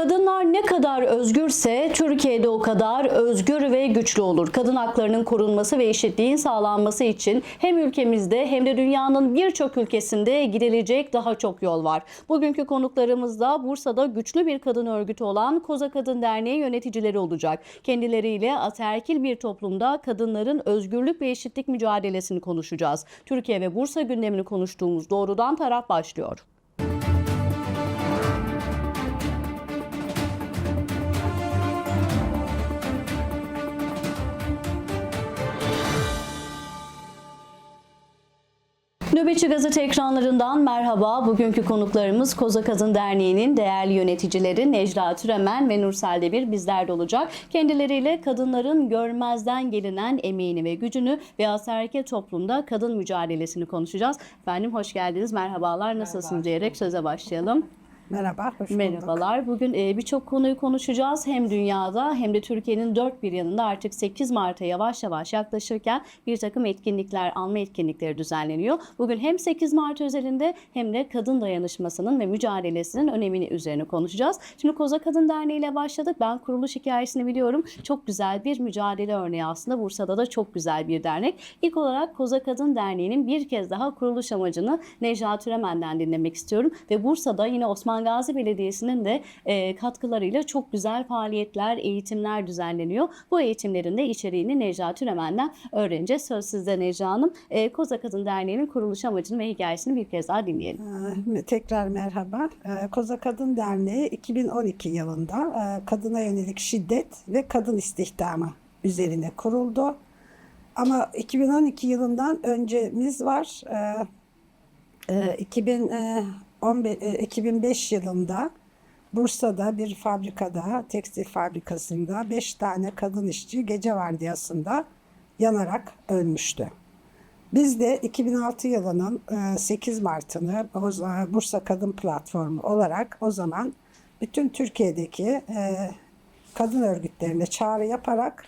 Kadınlar ne kadar özgürse Türkiye'de o kadar özgür ve güçlü olur. Kadın haklarının korunması ve eşitliğin sağlanması için hem ülkemizde hem de dünyanın birçok ülkesinde gidilecek daha çok yol var. Bugünkü konuklarımız da Bursa'da güçlü bir kadın örgütü olan Koza Kadın Derneği yöneticileri olacak. Kendileriyle ataerkil bir toplumda kadınların özgürlük ve eşitlik mücadelesini konuşacağız. Türkiye ve Bursa gündemini konuştuğumuz doğrudan taraf başlıyor. Nöbetçi Gazete ekranlarından merhaba. Bugünkü konuklarımız Koza Kadın Derneği'nin değerli yöneticileri Necla Türemen ve Nursel Demir bizlerde olacak. Kendileriyle kadınların görmezden gelinen emeğini ve gücünü ve aserke toplumda kadın mücadelesini konuşacağız. Efendim hoş geldiniz, merhabalar, nasılsınız diyerek söze başlayalım. Merhaba, hoş. Merhabalar. Bugün e, birçok konuyu konuşacağız. Hem dünyada hem de Türkiye'nin dört bir yanında artık 8 Mart'a yavaş yavaş yaklaşırken bir takım etkinlikler, alma etkinlikleri düzenleniyor. Bugün hem 8 Mart özelinde hem de kadın dayanışmasının ve mücadelesinin önemini üzerine konuşacağız. Şimdi Koza Kadın Derneği ile başladık. Ben kuruluş hikayesini biliyorum. Çok güzel bir mücadele örneği aslında. Bursa'da da çok güzel bir dernek. İlk olarak Koza Kadın Derneği'nin bir kez daha kuruluş amacını Necla Türemen'den dinlemek istiyorum. Ve Bursa'da yine Osman Gazi Belediyesi'nin de e, katkılarıyla çok güzel faaliyetler, eğitimler düzenleniyor. Bu eğitimlerin de içeriğini Necla Türemen'den öğreneceğiz. Söz sizde Necla Hanım. E, Koza Kadın Derneği'nin kuruluş amacını ve hikayesini bir kez daha dinleyelim. Ee, Tekrar merhaba. Ee, Koza Kadın Derneği 2012 yılında e, kadına yönelik şiddet ve kadın istihdamı üzerine kuruldu. Ama 2012 yılından öncemiz var. Ee, e, 2015, e, 2005 yılında Bursa'da bir fabrikada, tekstil fabrikasında 5 tane kadın işçi gece vardiyasında yanarak ölmüştü. Biz de 2006 yılının e, 8 Mart'ını o- Bursa Kadın Platformu olarak o zaman bütün Türkiye'deki e, kadın örgütlerine çağrı yaparak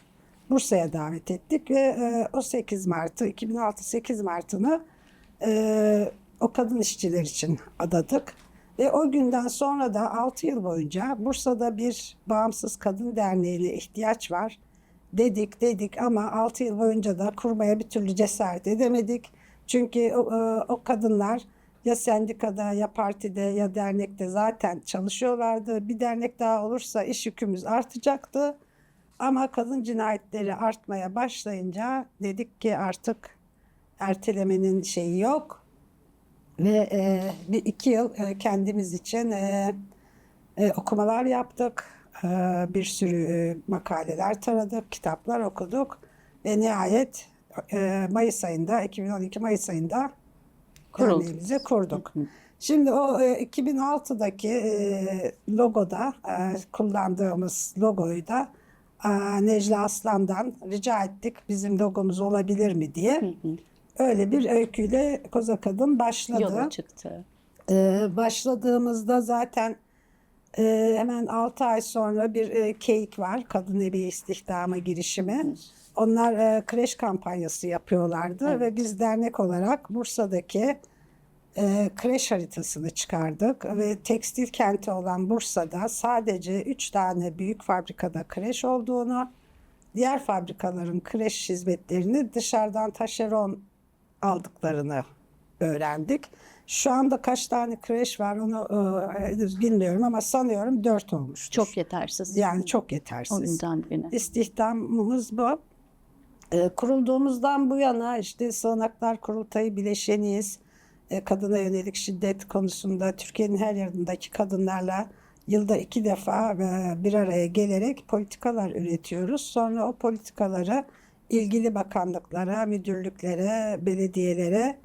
Bursa'ya davet ettik ve e, o 8 Mart'ı 2006 8 Mart'ını e, o kadın işçiler için adadık. Ve o günden sonra da 6 yıl boyunca Bursa'da bir bağımsız kadın derneğine ihtiyaç var dedik dedik ama 6 yıl boyunca da kurmaya bir türlü cesaret edemedik. Çünkü o, e, o kadınlar ya sendikada ya partide ya dernekte zaten çalışıyorlardı. Bir dernek daha olursa iş yükümüz artacaktı. Ama kadın cinayetleri artmaya başlayınca dedik ki artık ertelemenin şeyi yok. Ve e, bir iki yıl e, kendimiz için e, e, okumalar yaptık. E, bir sürü e, makaleler taradık, kitaplar okuduk. Ve nihayet e, Mayıs ayında, 2012 Mayıs ayında Kuruldu. derneğimizi kurduk. Şimdi o e, 2006'daki e, logoda e, kullandığımız logoyu da e, Necla Aslan'dan rica ettik bizim logomuz olabilir mi diye. Öyle bir öyküyle Koza Kadın başladı. Yola çıktı. Ee, başladığımızda zaten e, hemen 6 ay sonra bir e, KEİK var. Kadın Evi İstihdamı girişimi. Onlar e, kreş kampanyası yapıyorlardı ve biz dernek olarak Bursa'daki e, kreş haritasını çıkardık ve tekstil kenti olan Bursa'da sadece 3 tane büyük fabrikada kreş olduğunu, diğer fabrikaların kreş hizmetlerini dışarıdan taşeron aldıklarını öğrendik. Şu anda kaç tane kreş var onu e, bilmiyorum ama sanıyorum 4 olmuştur. Çok yetersiz. yani çok o yetersiz. günden birine. İstihdamımız bu. E, kurulduğumuzdan bu yana işte Sığınaklar Kurultayı bileşeniyiz. E, kadına yönelik şiddet konusunda Türkiye'nin her yerindeki kadınlarla yılda iki defa e, bir araya gelerek politikalar üretiyoruz. Sonra o politikaları bakanlıklara, müdürlüklere, belediyelere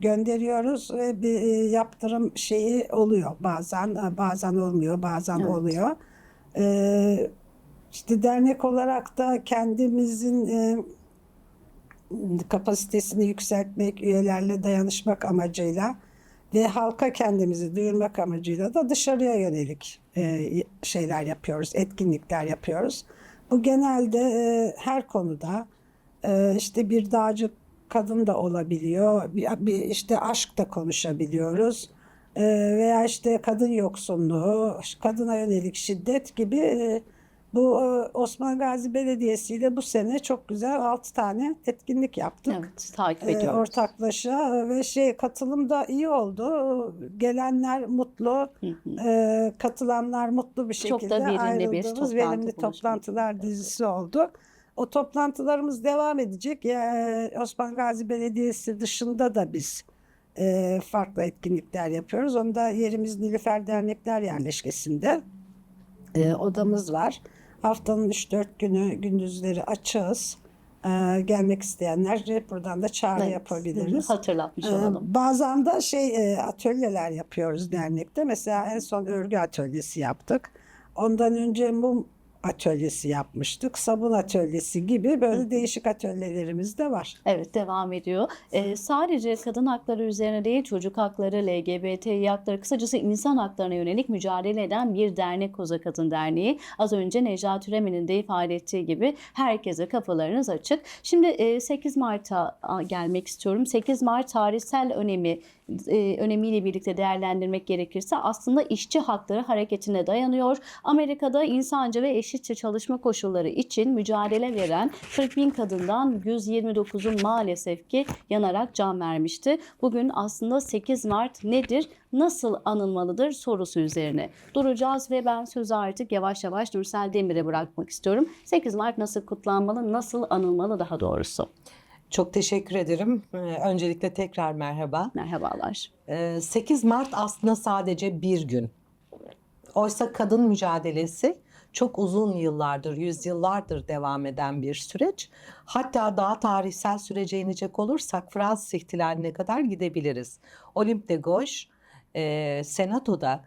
gönderiyoruz ve bir e, yaptırım şeyi oluyor bazen e, bazen olmuyor bazen Evet. oluyor. E, işte dernek olarak da kendimizin e, kapasitesini yükseltmek, üyelerle dayanışmak amacıyla ve halka kendimizi duyurmak amacıyla da dışarıya yönelik e, şeyler yapıyoruz, etkinlikler yapıyoruz. Bu genelde e, her konuda e, işte bir dağcı kadın da olabiliyor, bir, bir işte aşk da konuşabiliyoruz. e, veya işte kadın yoksunluğu, kadına yönelik şiddet gibi e, bu e, Osman Gazi Belediyesi ile bu sene çok güzel 6 tane etkinlik yaptık. Evet, takip E, ediyoruz. ortaklaşa e, ve şey katılım da iyi oldu. Gelenler mutlu, Hı hı. katılanlar mutlu bir Çok da şekilde verimli bir ayrıldığımız toplantı, verimli toplantılar dizisi oldu. O toplantılarımız devam edecek. Ya, Osman Gazi Belediyesi dışında da biz e, farklı etkinlikler yapıyoruz. Onda yerimiz Nilüfer Dernekler Yerleşkesi'nde e, odamız var. Haftanın 3-4 günü gündüzleri açığız. E, gelmek isteyenler buradan da çağrı Evet. yapabiliriz. Hatırlatmış Ee, olalım. Bazen de şey e, atölyeler yapıyoruz dernekte. Mesela en son örgü atölyesi yaptık. Ondan önce mum atölyesi yapmıştık. Sabun atölyesi gibi böyle değişik atölyelerimiz de var. Evet devam ediyor. Ee, sadece kadın hakları üzerine değil çocuk hakları, LGBT hakları kısacası insan haklarına yönelik mücadele eden bir dernek Koza Kadın Derneği. Az önce Necati Türemen'in de ifade ettiği gibi herkese kafalarınız açık. Şimdi e, 8 Mart'a a, gelmek istiyorum. 8 Mart tarihsel önemi e, önemiyle birlikte değerlendirmek gerekirse aslında işçi hakları hareketine dayanıyor. Amerika'da insanca ve eşitçe çalışma koşulları için mücadele veren 40 bin kadından 129'u maalesef ki yanarak can vermişti. Bugün aslında 8 Mart nedir, nasıl anılmalıdır sorusu üzerine duracağız ve ben sözü artık yavaş yavaş Nursel Demir'e bırakmak istiyorum. 8 Mart nasıl kutlanmalı, nasıl anılmalı daha doğrusu. Çok teşekkür ederim. Ee, Öncelikle tekrar merhaba. Merhabalar. Ee, 8 Mart aslında sadece bir gün. Oysa kadın mücadelesi çok uzun yıllardır, yüzyıllardır devam eden bir süreç. Hatta daha tarihsel sürece inecek olursak Fransız ihtilaline kadar gidebiliriz. Olympe de Gauche, e, Senato'da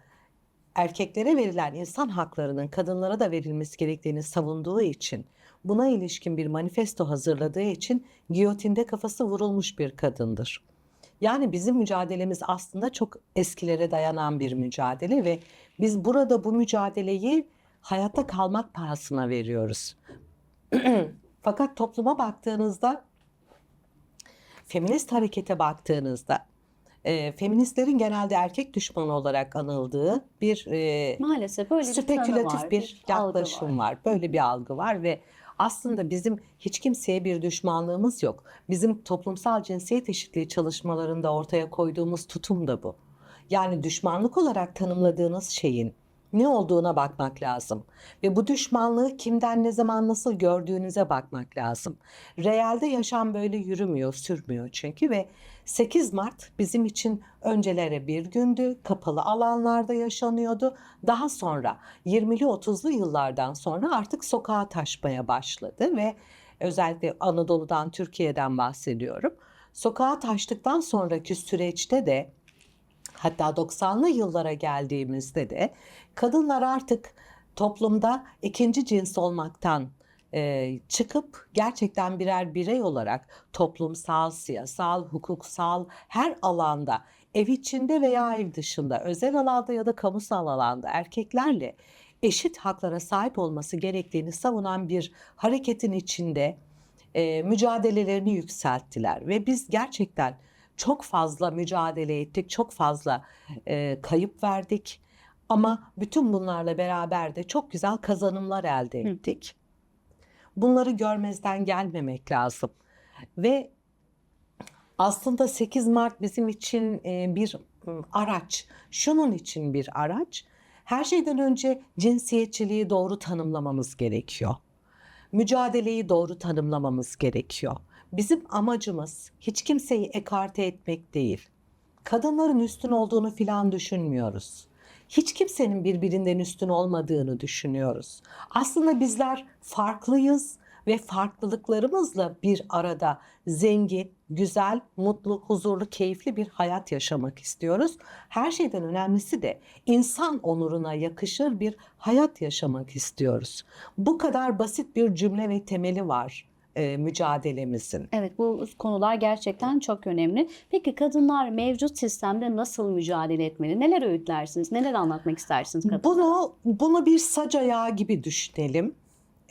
erkeklere verilen insan haklarının kadınlara da verilmesi gerektiğini savunduğu için, buna ilişkin bir manifesto hazırladığı için giyotinde kafası vurulmuş bir kadındır. Yani bizim mücadelemiz aslında çok eskilere dayanan bir mücadele ve biz burada bu mücadeleyi hayatta kalmak pahasına veriyoruz. Fakat topluma baktığınızda, feminist harekete baktığınızda, e, feministlerin genelde erkek düşmanı olarak anıldığı bir e, Maalesef böyle bir spekülatif var, bir algı yaklaşım var. Böyle bir algı var ve aslında bizim hiç kimseye bir düşmanlığımız yok. Bizim toplumsal cinsiyet eşitliği çalışmalarında ortaya koyduğumuz tutum da bu. Yani düşmanlık olarak tanımladığınız şeyin ne olduğuna bakmak lazım. Ve bu düşmanlığı kimden ne zaman nasıl gördüğünüze bakmak lazım. Realde yaşam böyle yürümüyor, sürmüyor çünkü ve 8 Mart bizim için öncelere bir gündü, kapalı alanlarda yaşanıyordu. Daha sonra 20'li 30'lu yıllardan sonra artık sokağa taşmaya başladı ve özellikle Anadolu'dan, Türkiye'den bahsediyorum. Sokağa taştıktan sonraki süreçte de hatta 90'lı yıllara geldiğimizde de kadınlar artık toplumda ikinci cins olmaktan e, çıkıp gerçekten birer birey olarak toplumsal, siyasal, hukuksal her alanda ev içinde veya ev dışında, özel alanda ya da kamusal alanda erkeklerle eşit haklara sahip olması gerektiğini savunan bir hareketin içinde e, mücadelelerini yükselttiler. Ve biz gerçekten çok fazla mücadele ettik, çok fazla e, kayıp verdik ama bütün bunlarla beraber de çok güzel kazanımlar elde Hı. ettik. Bunları görmezden gelmemek lazım ve aslında 8 Mart bizim için e, bir m, araç. Şunun için bir araç. Her şeyden önce cinsiyetçiliği doğru tanımlamamız gerekiyor. Mücadeleyi doğru tanımlamamız gerekiyor. Bizim amacımız hiç kimseyi ekarte etmek değil. Kadınların üstün olduğunu filan düşünmüyoruz. Hiç kimsenin birbirinden üstün olmadığını düşünüyoruz. Aslında bizler farklıyız ve farklılıklarımızla bir arada zengin, güzel, mutlu, huzurlu, keyifli bir hayat yaşamak istiyoruz. Her şeyden önemlisi de insan onuruna yakışır bir hayat yaşamak istiyoruz. Bu kadar basit bir cümle ve temeli var e, mücadelemizin. Evet bu konular gerçekten çok önemli. Peki kadınlar mevcut sistemde nasıl mücadele etmeli? Neler öğütlersiniz? Neler anlatmak istersiniz kadın? Bunu bunu bir sac ayağı gibi düşünelim.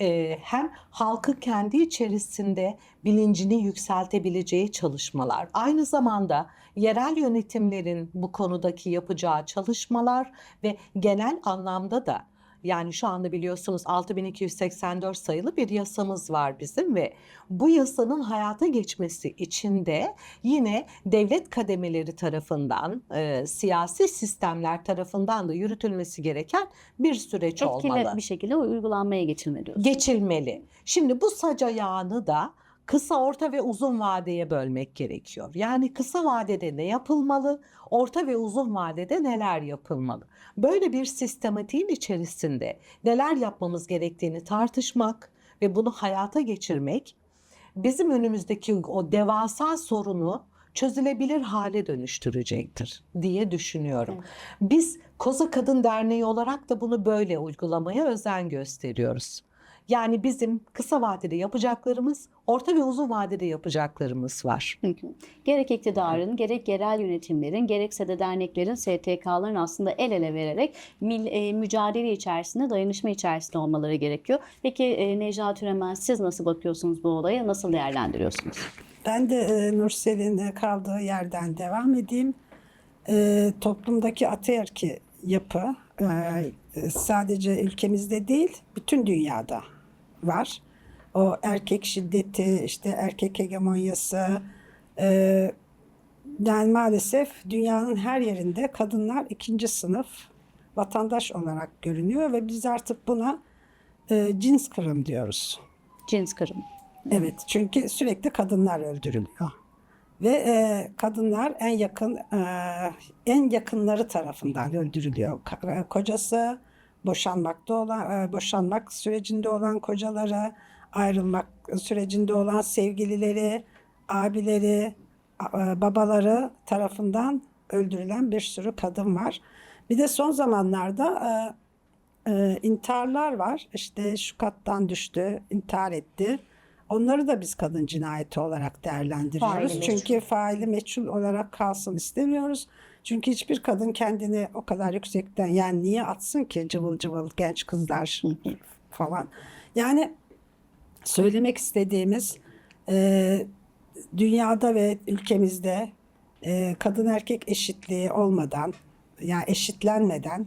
e, hem halkı kendi içerisinde bilincini yükseltebileceği çalışmalar, aynı zamanda yerel yönetimlerin bu konudaki yapacağı çalışmalar ve genel anlamda da yani şu anda biliyorsunuz 6284 sayılı bir yasamız var bizim ve bu yasanın hayata geçmesi için de yine devlet kademeleri tarafından, e, siyasi sistemler tarafından da yürütülmesi gereken bir süreç Etkili olmalı bir şekilde uygulanmaya geçilme diyorsunuz. geçilmeli. Şimdi bu sac ayağını da kısa, orta ve uzun vadeye bölmek gerekiyor. Yani kısa vadede ne yapılmalı, orta ve uzun vadede neler yapılmalı? Böyle bir sistematiğin içerisinde neler yapmamız gerektiğini tartışmak ve bunu hayata geçirmek bizim önümüzdeki o devasa sorunu çözülebilir hale dönüştürecektir diye düşünüyorum. Biz Koza Kadın Derneği olarak da bunu böyle uygulamaya özen gösteriyoruz. Yani bizim kısa vadede yapacaklarımız, orta ve uzun vadede yapacaklarımız var. Hı hı. Gerek iktidarın, gerek yerel yönetimlerin, gerekse de derneklerin, STK'ların aslında el ele vererek mil- e, mücadele içerisinde, dayanışma içerisinde olmaları gerekiyor. Peki e, Necla Türemen siz nasıl bakıyorsunuz bu olaya, nasıl değerlendiriyorsunuz? Ben de e, Nursel'in kaldığı yerden devam edeyim. E, toplumdaki ataerki yapı e, sadece ülkemizde değil, bütün dünyada var. O erkek şiddeti, işte erkek hegemonyası, e, yani maalesef dünyanın her yerinde kadınlar ikinci sınıf vatandaş olarak görünüyor ve biz artık buna e, cins kırım diyoruz. Cins kırım. Evet, çünkü sürekli kadınlar öldürülüyor. Ve e, kadınlar en yakın e, en yakınları tarafından öldürülüyor. E, Kocası, boşanmakta olan e, boşanmak sürecinde olan kocaları, ayrılmak sürecinde olan sevgilileri, abileri, e, babaları tarafından öldürülen bir sürü kadın var. Bir de son zamanlarda e, intiharlar var. İşte şu kattan düştü, intihar etti. Onları da biz kadın cinayeti olarak değerlendiriyoruz. Faili Çünkü faili meçhul olarak kalsın istemiyoruz. Çünkü hiçbir kadın kendini o kadar yüksekten yani niye atsın ki cıvıl cıvıl genç kızlar falan. Yani söylemek istediğimiz e, dünyada ve ülkemizde e, kadın erkek eşitliği olmadan yani eşitlenmeden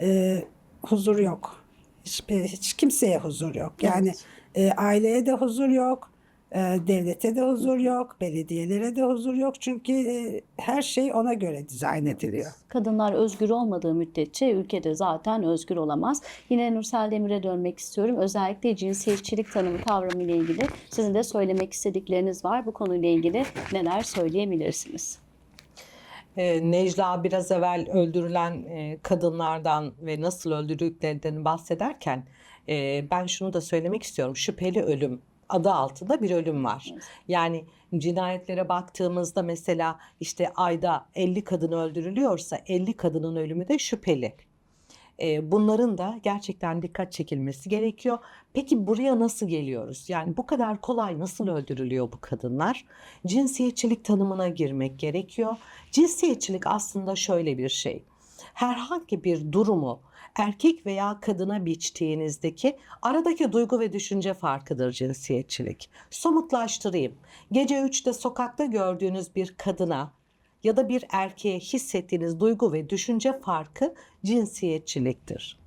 e, huzur yok. Hiçbir, hiç kimseye huzur yok. Yani e, aileye de huzur yok, devlete de huzur yok, belediyelere de huzur yok. Çünkü e, her şey ona göre dizayn ediliyor. Kadınlar özgür olmadığı müddetçe ülkede zaten özgür olamaz. Yine Nursel Demir'e dönmek istiyorum. Özellikle cinsiyetçilik tanımı kavramı ile ilgili sizin de söylemek istedikleriniz var. Bu konuyla ilgili neler söyleyebilirsiniz? Ee, Necla biraz evvel öldürülen e, kadınlardan ve nasıl öldürüldüklerinden bahsederken e, ben şunu da söylemek istiyorum. Şüpheli ölüm adı altında bir ölüm var. Yani cinayetlere baktığımızda mesela işte ayda 50 kadın öldürülüyorsa 50 kadının ölümü de şüpheli. E, bunların da gerçekten dikkat çekilmesi gerekiyor. Peki buraya nasıl geliyoruz? Yani bu kadar kolay nasıl öldürülüyor bu kadınlar? Cinsiyetçilik tanımına girmek gerekiyor. Cinsiyetçilik aslında şöyle bir şey. Herhangi bir durumu erkek veya kadına biçtiğinizdeki aradaki duygu ve düşünce farkıdır cinsiyetçilik. Somutlaştırayım. Gece 3'te sokakta gördüğünüz bir kadına ya da bir erkeğe hissettiğiniz duygu ve düşünce farkı cinsiyetçiliktir.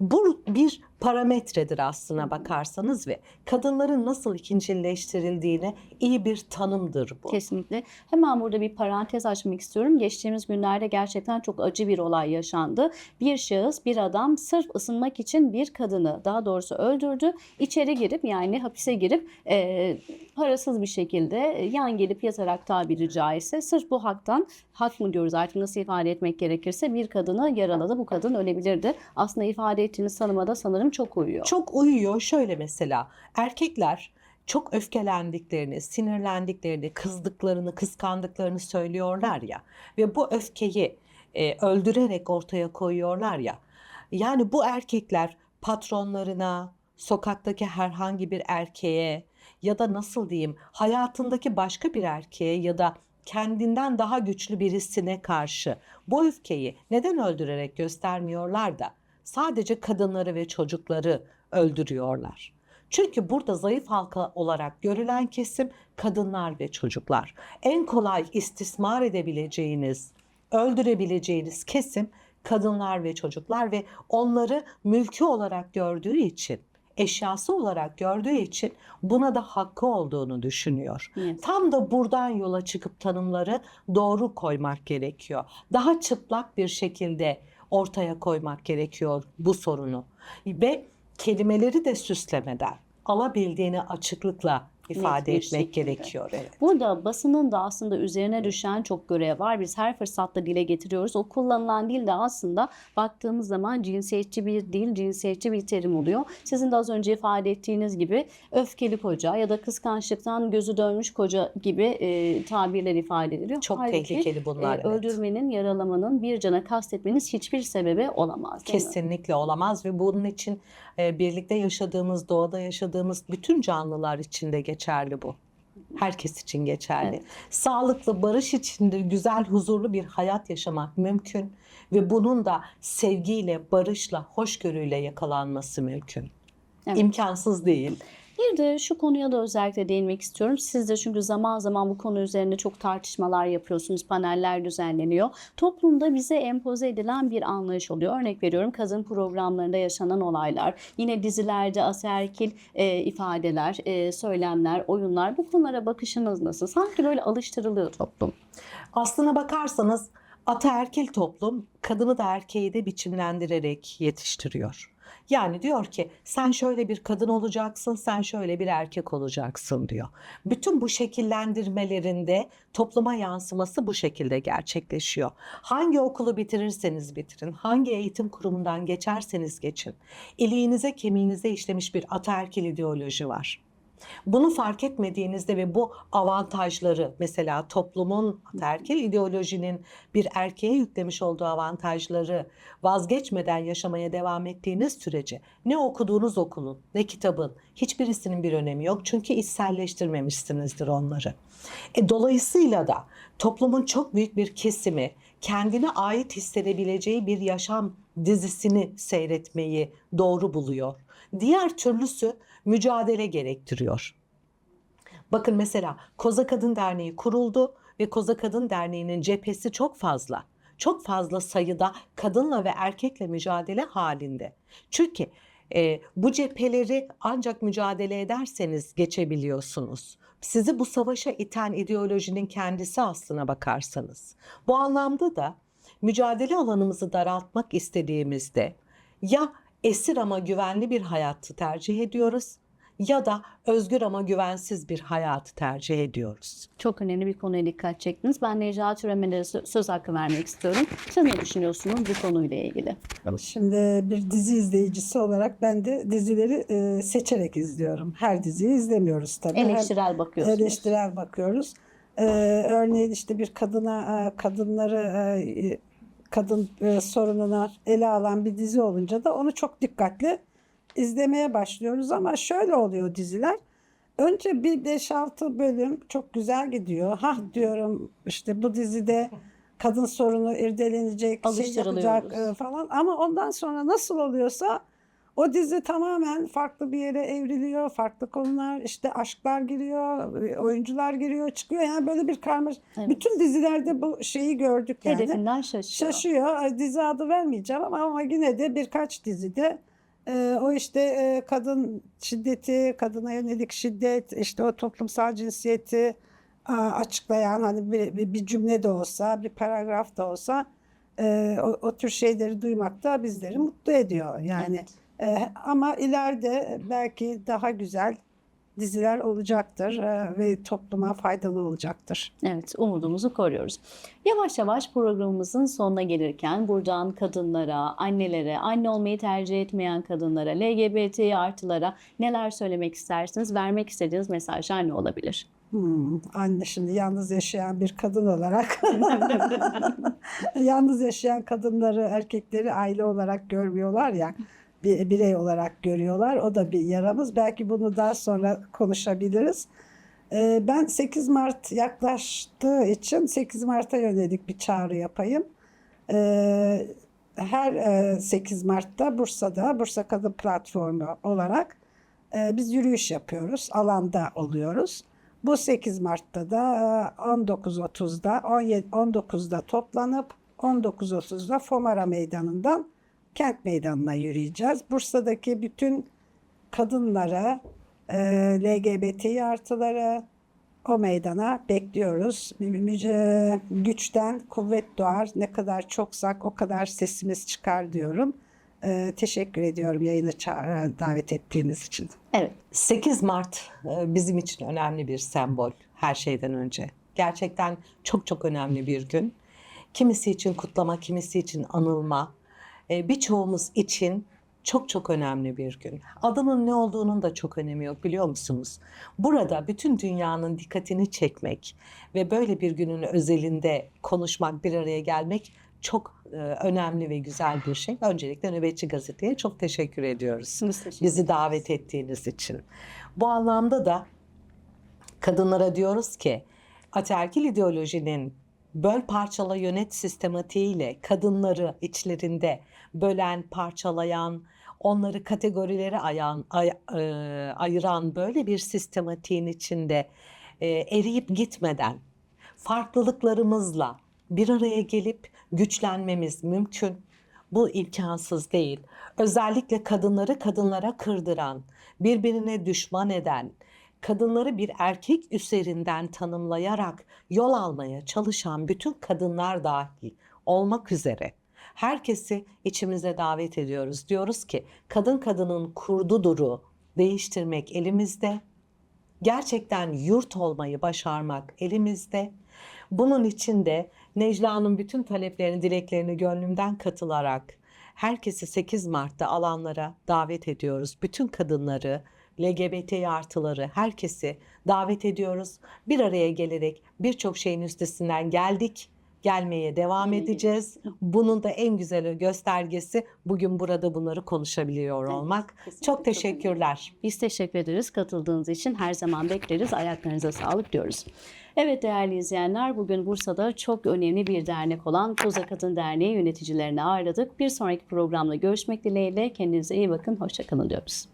Bu bir parametredir aslına bakarsanız ve kadınların nasıl ikincileştirildiğine iyi bir tanımdır bu. Kesinlikle. Hemen burada bir parantez açmak istiyorum. Geçtiğimiz günlerde gerçekten çok acı bir olay yaşandı. Bir şahıs, bir adam sırf ısınmak için bir kadını daha doğrusu öldürdü. İçeri girip yani hapise girip e, parasız bir şekilde yan gelip yatarak tabiri caizse sırf bu haktan hak mı diyoruz artık nasıl ifade etmek gerekirse bir kadını yaraladı. Bu kadın ölebilirdi. Aslında ifade ettiğiniz tanıma da sanırım çok uyuyor. Çok uyuyor. Şöyle mesela erkekler çok öfkelendiklerini, sinirlendiklerini, kızdıklarını, kıskandıklarını söylüyorlar ya ve bu öfkeyi e, öldürerek ortaya koyuyorlar ya. Yani bu erkekler patronlarına, sokaktaki herhangi bir erkeğe ya da nasıl diyeyim hayatındaki başka bir erkeğe ya da kendinden daha güçlü birisine karşı bu öfkeyi neden öldürerek göstermiyorlar da sadece kadınları ve çocukları öldürüyorlar. Çünkü burada zayıf halka olarak görülen kesim kadınlar ve çocuklar. En kolay istismar edebileceğiniz, öldürebileceğiniz kesim kadınlar ve çocuklar ve onları mülkü olarak gördüğü için, eşyası olarak gördüğü için buna da hakkı olduğunu düşünüyor. Evet. Tam da buradan yola çıkıp tanımları doğru koymak gerekiyor. Daha çıplak bir şekilde ortaya koymak gerekiyor bu sorunu. Ve kelimeleri de süslemeden alabildiğini açıklıkla ifade bir etmek şekilde. gerekiyor. Evet. Burada basının da aslında üzerine düşen çok görev var. Biz her fırsatta dile getiriyoruz. O kullanılan dil de aslında baktığımız zaman cinsiyetçi bir dil, cinsiyetçi bir terim oluyor. Sizin de az önce ifade ettiğiniz gibi öfkeli koca ya da kıskançlıktan gözü dönmüş koca gibi e, tabirler ifade ediliyor. Çok Halbuki, tehlikeli bunlar. e, evet. öldürmenin, yaralamanın, bir cana kastetmenin hiçbir sebebi olamaz. mi? Kesinlikle olamaz ve bunun için e, birlikte yaşadığımız, doğada yaşadığımız bütün canlılar için de geçerli bu. Herkes için geçerli. Sağlıklı, barış içinde güzel, huzurlu bir hayat yaşamak mümkün ve bunun da sevgiyle, barışla, hoşgörüyle yakalanması mümkün. Evet. İmkansız değil. Bir de şu konuya da özellikle değinmek istiyorum. Siz de çünkü zaman zaman bu konu üzerinde çok tartışmalar yapıyorsunuz, paneller düzenleniyor. Toplumda bize empoze edilen bir anlayış oluyor. Örnek veriyorum kadın programlarında yaşanan olaylar, yine dizilerde aserkil e, ifadeler, e, söylemler, oyunlar. Bu konulara bakışınız nasıl? Sanki böyle alıştırılıyor toplum. Aslına bakarsanız ataerkil toplum kadını da erkeği de biçimlendirerek yetiştiriyor. Yani diyor ki sen şöyle bir kadın olacaksın, sen şöyle bir erkek olacaksın diyor. Bütün bu şekillendirmelerinde topluma yansıması bu şekilde gerçekleşiyor. Hangi okulu bitirirseniz bitirin, hangi eğitim kurumundan geçerseniz geçin. İliğinize kemiğinize işlemiş bir ataerkil ideoloji var. Bunu fark etmediğinizde ve bu avantajları mesela toplumun ataerkil ideolojinin bir erkeğe yüklemiş olduğu avantajları vazgeçmeden yaşamaya devam ettiğiniz sürece ne okuduğunuz okulun ne kitabın hiçbirisinin bir önemi yok. Çünkü içselleştirmemişsinizdir onları. E, dolayısıyla da toplumun çok büyük bir kesimi kendine ait hissedebileceği bir yaşam dizisini seyretmeyi doğru buluyor. Diğer türlüsü mücadele gerektiriyor. Bakın mesela Koza Kadın Derneği kuruldu ve Koza Kadın Derneği'nin cephesi çok fazla. Çok fazla sayıda kadınla ve erkekle mücadele halinde. Çünkü e, bu cepheleri ancak mücadele ederseniz geçebiliyorsunuz. Sizi bu savaşa iten ideolojinin kendisi aslına bakarsanız. Bu anlamda da mücadele alanımızı daraltmak istediğimizde ya esir ama güvenli bir hayatı tercih ediyoruz ya da özgür ama güvensiz bir hayatı tercih ediyoruz. Çok önemli bir konuya dikkat çektiniz. Ben Necla Türemen'e sö- söz hakkı vermek istiyorum. Siz ne düşünüyorsunuz bu konuyla ilgili? Şimdi bir dizi izleyicisi olarak ben de dizileri e, seçerek izliyorum. Her diziyi izlemiyoruz tabii. Her- Eleştirel bakıyorsunuz. eleştirel bakıyoruz. Ee, örneğin işte bir kadına e, kadınları e, kadın e, sorununa ele alan bir dizi olunca da onu çok dikkatli izlemeye başlıyoruz ama şöyle oluyor diziler. Önce bir 5-6 bölüm çok güzel gidiyor. Hah diyorum işte bu dizide kadın sorunu irdelenecek, şey yapacak e, falan ama ondan sonra nasıl oluyorsa o dizi tamamen farklı bir yere evriliyor. Farklı konular, işte aşklar giriyor, oyuncular giriyor, çıkıyor. Yani böyle bir karmaşa. Evet. Bütün dizilerde bu şeyi gördük yani. Hedefinden şaşıyor. Şaşıyor. Dizi adı vermeyeceğim ama, ama yine de birkaç dizide e, o işte e, kadın şiddeti, kadına yönelik şiddet, işte o toplumsal cinsiyeti a, açıklayan hani bir, bir, bir cümle de olsa, bir paragraf da olsa e, o, o tür şeyleri duymak da bizleri mutlu ediyor. Yani Evet. E, ama ileride belki daha güzel diziler olacaktır e, ve topluma faydalı olacaktır. Evet, umudumuzu koruyoruz. Yavaş yavaş programımızın sonuna gelirken buradan kadınlara, annelere, anne olmayı tercih etmeyen kadınlara, LGBT artılara neler söylemek istersiniz? Vermek istediğiniz mesajlar ne olabilir? Hmm, anne şimdi yalnız yaşayan bir kadın olarak yalnız yaşayan kadınları erkekleri aile olarak görmüyorlar ya bir birey olarak görüyorlar. O da bir yaramız. Belki bunu daha sonra konuşabiliriz. Ee, ben 8 Mart yaklaştığı için 8 Mart'a yönelik bir çağrı yapayım. Ee, her e, 8 Mart'ta Bursa'da Bursa Kadın Platformu olarak e, biz yürüyüş yapıyoruz. Alanda oluyoruz. Bu 8 Mart'ta da e, 19.30'da 17 19'da toplanıp 19.30'da Fomara Meydanı'ndan Kent Meydanı'na yürüyeceğiz. Bursa'daki bütün kadınlara, e, LGBT artıları o meydana bekliyoruz. Güçten kuvvet doğar. Ne kadar çoksak o kadar sesimiz çıkar diyorum. E, teşekkür ediyorum yayını davet ettiğiniz için. Evet. 8 Mart e, bizim için önemli bir sembol her şeyden önce. Gerçekten çok çok önemli bir gün. Kimisi için kutlama, kimisi için anılma. E, Birçoğumuz için çok çok önemli bir gün. Adının ne olduğunun da çok önemi yok biliyor musunuz? Burada bütün dünyanın dikkatini çekmek ve böyle bir günün özelinde konuşmak, bir araya gelmek çok e, önemli ve güzel bir şey. Öncelikle Nöbetçi Gazete'ye çok teşekkür ediyoruz teşekkür bizi davet ettiğiniz için. Bu anlamda da kadınlara diyoruz ki ataerkil ideolojinin böl parçala yönet sistematiğiyle kadınları içlerinde bölen, parçalayan, onları kategorilere ayan, ay- e, ayıran böyle bir sistematiğin içinde e, eriyip gitmeden farklılıklarımızla bir araya gelip güçlenmemiz mümkün. Bu imkansız değil. Özellikle kadınları kadınlara kırdıran, birbirine düşman eden, kadınları bir erkek üzerinden tanımlayarak yol almaya çalışan bütün kadınlar dahil olmak üzere herkesi içimize davet ediyoruz. Diyoruz ki kadın kadının kurdu duru değiştirmek elimizde. Gerçekten yurt olmayı başarmak elimizde. Bunun için de Necla'nın bütün taleplerini, dileklerini gönlümden katılarak herkesi 8 Mart'ta alanlara davet ediyoruz. Bütün kadınları, LGBT artıları, herkesi davet ediyoruz. Bir araya gelerek birçok şeyin üstesinden geldik. Gelmeye devam edeceğiz. Bunun da en güzel göstergesi bugün burada bunları konuşabiliyor Evet, olmak. Çok çok teşekkürler. Biz teşekkür ederiz katıldığınız için. Her zaman bekleriz. Ayaklarınıza sağlık diyoruz. Evet değerli izleyenler bugün Bursa'da çok önemli bir dernek olan Koza Kadın Derneği yöneticilerini ağırladık. Bir sonraki programda görüşmek dileğiyle kendinize iyi bakın. Hoşçakalın diyoruz.